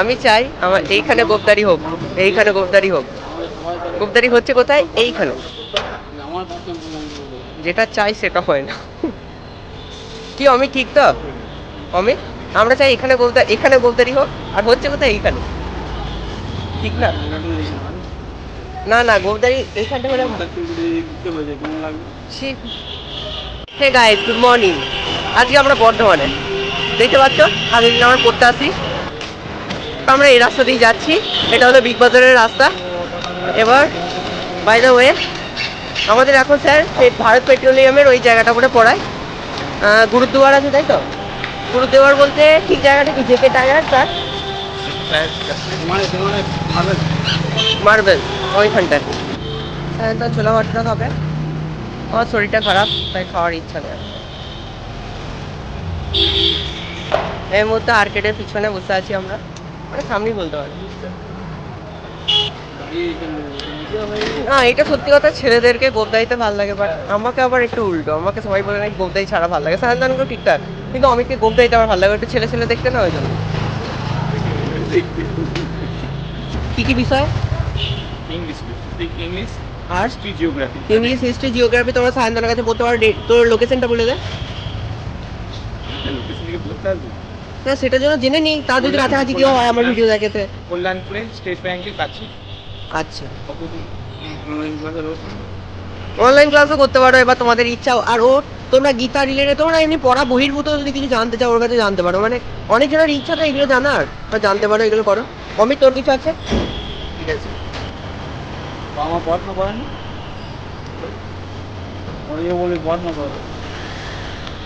আমি চাই আমার এইখানে গোপদারি হোক, এইখানে গোপদারি হোক। গোপদারি হচ্ছে কোথায়? এইখানে। যেটা চাই সেটা হয় না। কি অমিত ঠিক তো? অমিত আমরা চাই এখানে গোপদারি এখানে গোপদারি হোক, আর হচ্ছে কোথায়? এইখানে। ঠিক না? না না, গোপদারি এইখানটা হলে হে গাইস গুড মর্নিং আজকে আমরা বর্ধমানে। দেখতে পাচ্ছ? আগের দিন আমরা পড়তে আসি। আমরা এই রাস্তা দিয়ে যাচ্ছি। এটা হলো বিগ বাজারের রাস্তা। এবার বাই দ্য ওয়ে আমাদের এখন স্যার সেই ভারত পেট্রোলিয়ামের ওই জায়গাটা করে পড়ায়। গুরুদুয়ার আছে, তাই তো? গুরুদুয়ার বলতে ঠিক জায়গাটা কি? JK tyre, sir? মার্বেল ওইখানটায়। হ্যাঁ তো ছোলা ভাটটা খাবে আমার শরীরটা খারাপ, তাই খাওয়ার ইচ্ছা নেই। এই মুহূর্তে আর্কেডের পিছনে বসে আছি আমরা। মানে সামনেই বলতে পারি। না এটা সত্যি কথা ছেলেদেরকে গোপদাইতে ভালো লাগে বাট আমাকে আবার একটু উল্টো। আমাকে সবাই বলে নাকি গোপদাই ছাড়া ভালো লাগে। সাহায্যানকে ঠিকঠাক কিন্তু অমিতকে গোপদাইতে আমার ভালো লাগে একটু ছেলে ছেলে দেখতে না ওই জন্য। কি কি বিষয়? ইংলিশ ইংলিশ আর? History geography English history geography তোমরা সায়ন্তনের কাছে বলতে পারো তোর লোকেশনটা বলে দে। লোকেশন বলতে আসবে না সেটার জন্য জেনে নিই তা যদি কাছাকাছি কেউ হয় আমার ভিডিও দেখেতে। কল্যাণপুরে স্টেট ব্যাংকের কাছে। আচ্ছা। অনলাইন ক্লাসও করতে পারো এবার তোমাদের ইচ্ছা আর ও তোমরা গীতা রিলেটেড তোমরা এমনি পড়া বহির্ভূত যদি কিছু জানতে চাও ওর কাছে জানতে পারো। মানে অনেকজনের ইচ্ছা তো এগুলো জানার। বা জানতে পারো এগুলো করো। অমিত তোর কিছু আছে? ঠিক আছে। বাবা পড়াশোনা করেন? ওরা বলে পড়াশোনা করে।